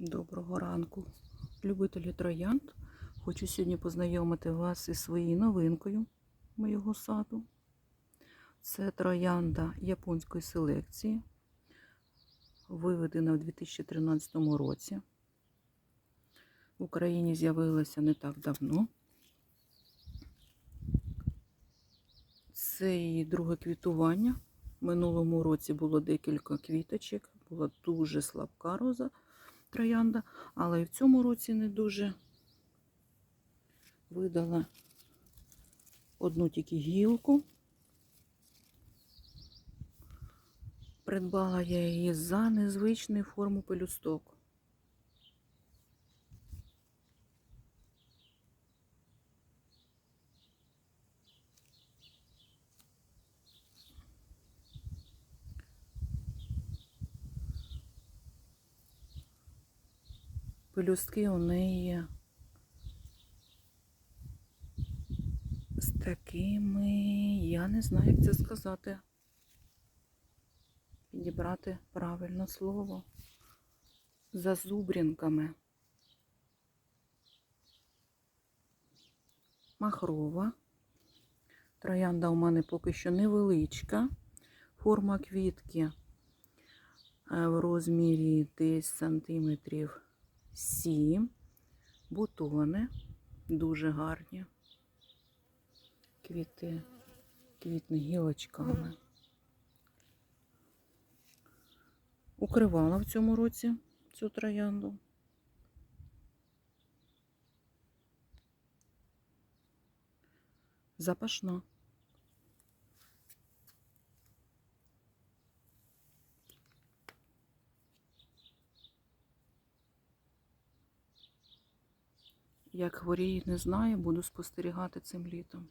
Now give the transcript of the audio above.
Доброго ранку, любителі троянд. Хочу сьогодні познайомити вас із своєю новинкою моєго саду. Це троянда японської селекції, виведена у 2013 році. В Україні з'явилася не так давно. Це її друге квітування. Минулому році було декілька квіточок, була дуже слабка роза троянда, але і в цьому році не дуже видала одну тільки гілку. Придбала я її за незвичну форму пелюсток. Пелюстки у неї з такими, я не знаю, як це сказати. Підібрати правильне слово. Зазубрінками. Махрова. Троянда у мене поки що невеличка. Форма квітки е, в розмірі десь сантиметрів 7. Бутони дуже гарні. Квіти, квітні гілочками. Укривала в цьому році цю троянду. Запашна. Як хворіє, не знаю, буду спостерігати цим літом.